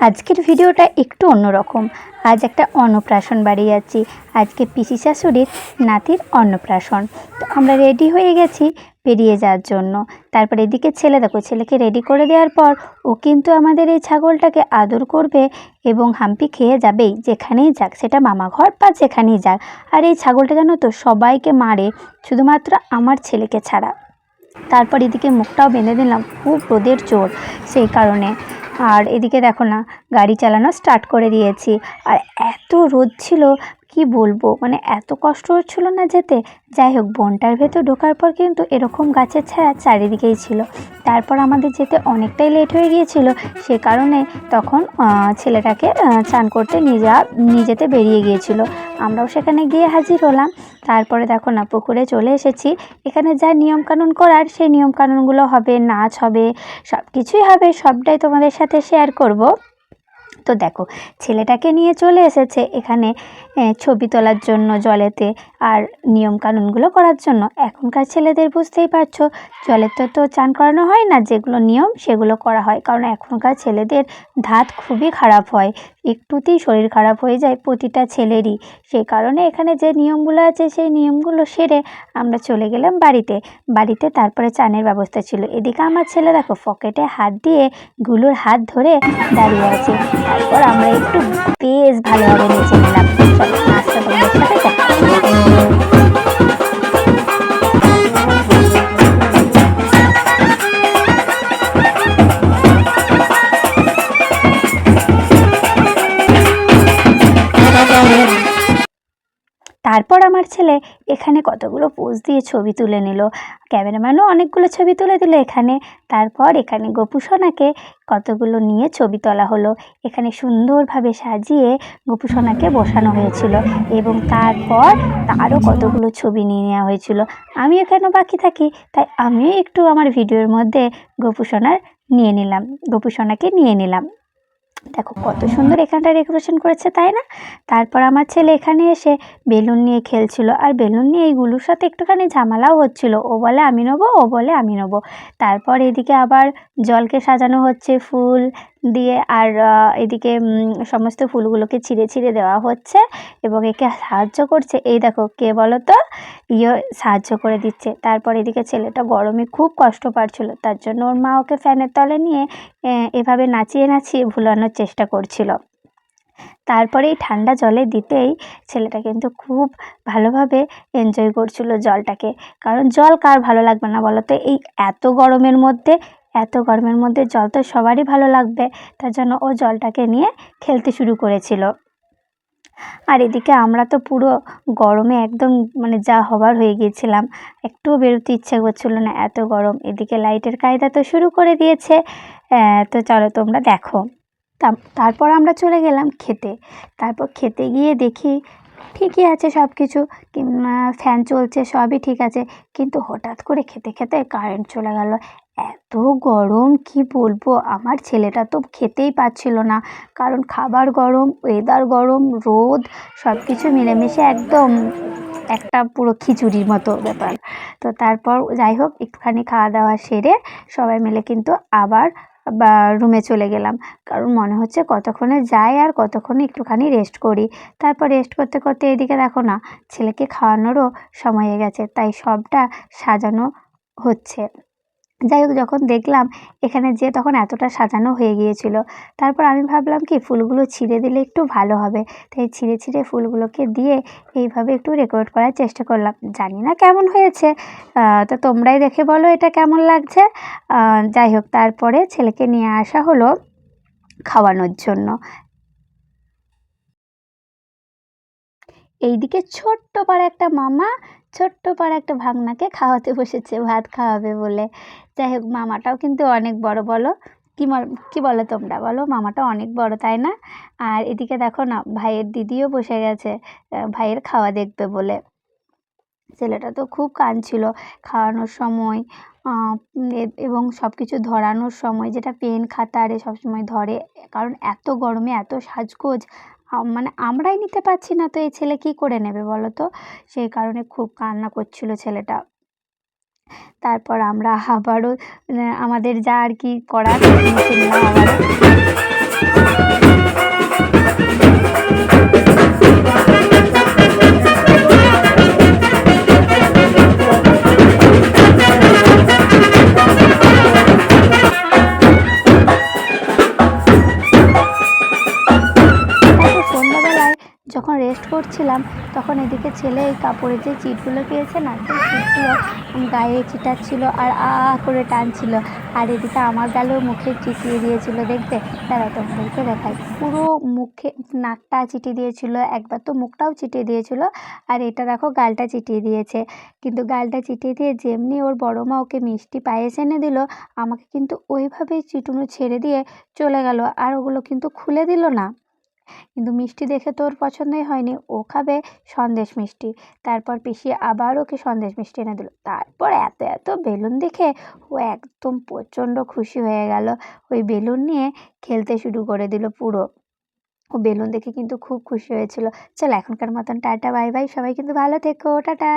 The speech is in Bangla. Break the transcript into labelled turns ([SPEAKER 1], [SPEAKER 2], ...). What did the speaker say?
[SPEAKER 1] আজকের ভিডিওটা একটু অন্যরকম। আজ একটা অন্নপ্রাশন বাড়ি যাচ্ছি। আজকে পিসি শাশুড়ির নাতির অন্নপ্রাশন। তো আমরা রেডি হয়ে গেছি পেরিয়ে যাওয়ার জন্য। তারপর এদিকে ছেলে, দেখো, ছেলেকে রেডি করে দেওয়ার পর ও কিন্তু আমাদের এই ছাগলটাকে আদর করবে এবং হাম্পি খেয়ে যাবেই, যেখানেই যাক। সেটা মামা ঘর বা যেখানেই যাক। আর এই ছাগলটা জানো তো সবাইকে মারে, শুধুমাত্র আমার ছেলেকে ছাড়া। তারপর এদিকে মুখটাও বেঁধে দিলাম, খুব রোদের জোর। সেই কারণে আর এদিকে দেখো না গাড়ি চালানো স্টার্ট করে দিয়েছি। আর এত রোদ ছিল কি বলব? মানে এত কষ্ট হচ্ছিল না যেতে? যাই হোক, বনটার ভেতর ঢোকার পর কিন্তু এরকম গাছের ছায়া চারিদিকেই ছিল। তারপর আমাদের যেতে অনেকটাই লেট হয়ে গিয়েছিল। সে কারণে তখন ছেলেটাকে চান করতে নিয়ে যাওয়া, নিয়ে যেতে বেরিয়ে গিয়েছিল। আমরাও সেখানে গিয়ে হাজির হলাম। তারপরে দেখো না, পুকুরে চলে এসেছি। এখানে যা নিয়মকানুন করার, সেই নিয়মকানুনগুলো হবে, নাচ হবে সব কিছুই হবে, সবটাই তোমাদের সাথে শেয়ার করব। তো দেখো, ছেলেটাকে নিয়ে চলে এসেছে এখানে ছবি তোলার জন্য জলেতে আর নিয়মকানুনগুলো করার জন্য। এখনকার ছেলেদের বুঝতেই পারছ, জলেতে তো চান করানো হয় না, যেগুলো নিয়ম সেগুলো করা হয়। কারণ এখনকার ছেলেদের ধাত খুবই খারাপ হয়, একটুতেই শরীর খারাপ হয়ে যায় প্রতিটা ছেলেরই। সেই কারণে এখানে যে নিয়মগুলো আছে, সেই নিয়মগুলো সেরে আমরা চলে গেলাম বাড়িতে। বাড়িতে তারপরে চানের ব্যবস্থা ছিল। এদিকে আমার ছেলে দেখো, পকেটে হাত দিয়ে গুলোর হাত ধরে দাঁড়িয়ে আছে। তারপর আমরা একটু বেশ ভালোভাবে নেচে নিলাম। চলো। তারপর আমার ছেলে এখানে কতগুলো পোজ দিয়ে ছবি তুলে নিল। ক্যামেরাম্যানও অনেকগুলো ছবি তুলে দিল এখানে। তারপর এখানে গোপুসোনাকে কতগুলো নিয়ে ছবি তোলা হলো। এখানে সুন্দরভাবে সাজিয়ে গোপুসোনাকে বসানো হয়েছিল এবং তারপর তারও কতগুলো ছবি নিয়ে নেওয়া হয়েছিল। আমি এখানে বাকি থাকি? তাই আমিও একটু আমার ভিডিওর মধ্যে গোপুসোনার নিয়ে নিলাম, গোপুসোনাকে নিয়ে নিলাম। দেখো কত সুন্দর এখানটা ডেকোরেশন করেছে, তাই না? তারপর আমার ছেলে এখানে এসে বেলুন নিয়ে খেলছিল, আর বেলুন নিয়ে এইগুলোর সাথে একটুখানি ঝামেলাও হচ্ছিল। ও বলে, আমি নেব ও বলে, আমি নেব। তারপর এদিকে আবার জলকে সাজানো হচ্ছে, ফুল দিয়ে আর এদিকে সমস্ত ফুলগুলোকে ছিঁড়ে ছিঁড়ে দেওয়া হচ্ছে এবং একে সাহায্য করছে। এই দেখো, কে বলো তো ইয়ে সাহায্য করে দিচ্ছে। তারপর এদিকে ছেলেটা গরমে খুব কষ্ট পাচ্ছিল তার জন্য ওর মা ওকে ফ্যানের তলে নিয়ে এভাবে নাচিয়ে নাচিয়ে ভুলানোর চেষ্টা করছিল। তারপরে এই ঠান্ডা জলে দিতেই ছেলেটা কিন্তু খুব ভালোভাবে এনজয় করছিল জলটাকে। কারণ জল কার ভালো লাগবে না বলো তো এই এত গরমের মধ্যে এত গরমের মধ্যে জল তো সবারই ভালো লাগবে, তার জন্য ও জলটাকে নিয়ে খেলতে শুরু করেছিল। আর এদিকে আমরা তো পুরো গরমে একদম মানে যা হবার হয়ে গিয়েছিলাম, একটুও বেরোতে ইচ্ছে করছিল না এত গরম। এদিকে লাইটের কায়দা তো শুরু করে দিয়েছে তো চলো তোমরা দেখো। তারপর আমরা চলে গেলাম খেতে। তারপর খেতে গিয়ে দেখি ঠিকই আছে সব কিছু ফ্যান চলছে, সবই ঠিক আছে। কিন্তু হঠাৎ করে খেতে খেতে কারেন্ট চলে গেল এত গরম, কি বলব? আমার ছেলেটা তো খেতেই পাচ্ছিল না। কারণ খাবার গরম ওয়েদার গরম, রোদ সব কিছু মিলেমিশে একদম একটা পুরো খিচুড়ির মতো ব্যাপার। তো তারপর যাই হোক, একটুখানি খাওয়া দাওয়া সেরে সবাই মিলে কিন্তু আবার বা রুমে চলে গেলাম। কারণ মনে হচ্ছে কতক্ষণে যাই আর কতক্ষণে একটুখানি রেস্ট করি। তারপর রেস্ট করতে করতে এদিকে দেখো না, ছেলেকে খাওয়ানোরও সময় হয়ে গেছে। তাই সবটা সাজানো হচ্ছে। যাই হোক, যখন দেখলাম এখানে যে তখন এতটা সাজানো হয়ে গিয়েছিল, তারপর আমি ভাবলাম কি, ফুলগুলো ছিঁড়ে দিলে একটু ভালো হবে। তাই ছিঁড়ে ছিঁড়ে ফুলগুলোকে দিয়ে এইভাবে একটু রেকর্ড করার চেষ্টা করলাম। জানি না কেমন হয়েছে তো তোমরাই দেখে বলো এটা কেমন লাগছে। যাই হোক, তারপরে ছেলেকে নিয়ে আসা হলো খাওয়ানোর জন্য। এইদিকে ছোট্ট পাড়া একটা মামা ছোট্ট পাড়া একটা ভাগনাকে খাওয়াতে বসেছে, ভাত খাওয়াবে বলে। যাই হোক, মামাটাও কিন্তু অনেক বড়, বলো। কি কি বলো তোমরা? বলো, মামাটা অনেক বড়, তাই না? আর এদিকে দেখো না, ভাইয়ের দিদিও বসে গেছে ভাইয়ের খাওয়া দেখবে বলে। ছেলেটা তো খুব কাঁদছিল, খাওয়ানোর সময় এবং সব কিছু ধরানোর সময়, যেটা পেন খাতা আরে সবসময় ধরে। কারণ এত গরমে, এত সাজগোজ মানে আমরাই নিতে পারছি না তো এই ছেলে কি করে নেবে বলো তো? সেই কারণে খুব কান্না করছিল ছেলেটা। তারপর আমরা আবারও আমাদের যা আর কি করার করছিলাম তখন এদিকে ছেলে এই কাপড়ের যে চিটগুলো পেয়েছে না, সেই চিটগুলো গায়ে চিটাচ্ছিল আর আ করে টানছিল। আর এদিকে আমার গালেও মুখে চিটিয়ে দিয়েছিল দেখতে। দাঁড়াও তোমাদেরকে দেখায় পুরো মুখে নাকটা চিটিয়ে দিয়েছিল, একবার তো মুখটাও চিটিয়ে দিয়েছিল। আর এটা দেখো গালটা চিটিয়ে দিয়েছে। কিন্তু গালটা চিটিয়ে দিয়ে যেমনি ওর বড় মা ওকে মিষ্টি পায়েস এনে দিল, আমাকে কিন্তু ওইভাবেই চিটুনো ছেড়ে দিয়ে চলে গেল। আর ওগুলো কিন্তু খুলে দিল না। কিন্তু মিষ্টি দেখে তো ওর পছন্দই হয়নি। ও খাবে সন্দেশ মিষ্টি। তারপর পিসি আবার ওকে সন্দেশ মিষ্টি এনে দিল। তারপর এত এত বেলুন দেখে ও একদম প্রচণ্ড খুশি হয়ে গেল। ওই বেলুন নিয়ে খেলতে শুরু করে দিল পুরো। ও বেলুন দেখে কিন্তু খুব খুশি হয়েছিল। চল এখনকার মতন টাটা, বাই বাই। সবাই কিন্তু ভালো থেকো। টাটা।